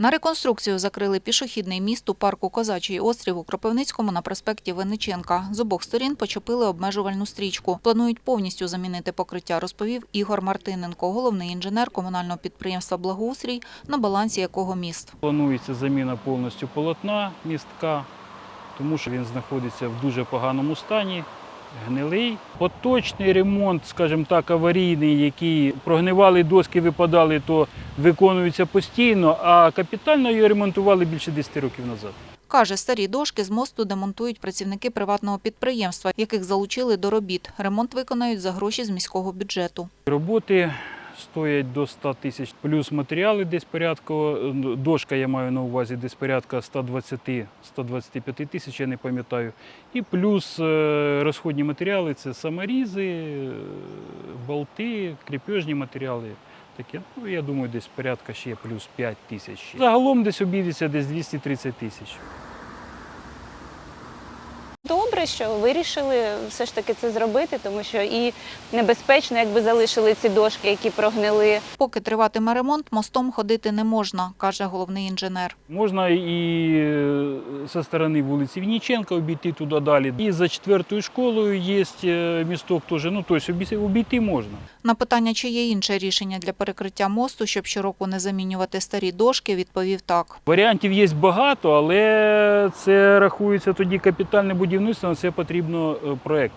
На реконструкцію закрили пішохідний міст у парку Козачий острів у Кропивницькому на проспекті Винниченка. З обох сторін почепили обмежувальну стрічку. Планують повністю замінити покриття, розповів Ігор Мартиненко, головний інженер комунального підприємства Благоустрій, на балансі якого міст. Планується заміна повністю полотна містка, тому що він знаходиться в дуже поганому стані, гнилий. Поточний ремонт, скажімо так, аварійний, який прогнивали доски, випадали, то виконується постійно, а капітально його ремонтували більше 10 років назад. Каже, старі дошки з мосту демонтують працівники приватного підприємства, яких залучили до робіт. Ремонт виконають за гроші з міського бюджету. Роботи стоять до 100 тисяч, плюс матеріали десь порядку, дошка я маю на увазі десь порядка 120-125 тисяч, я не пам'ятаю. І плюс е, розходні матеріали це саморізи, е, болти, кріпежні матеріали. Таке, ну, я думаю, десь порядка ще плюс 5 тисяч. Загалом десь обійдеться десь 230 тисяч. Добре, що вирішили все ж таки це зробити, тому що і небезпечно, якби залишили ці дошки, які прогнили. Поки триватиме ремонт, мостом ходити не можна, каже головний інженер. Можна і зі сторони вулиці Вінниченка обійти туди далі. І за четвертою школою є е, місток теж. Ну, тобто обійти- можна. На питання, чи є інше рішення для перекриття мосту, щоб щороку не замінювати старі дошки, відповів так. Варіантів є багато, але це рахується тоді капітальне будівництво, на це потрібно е, проєкт.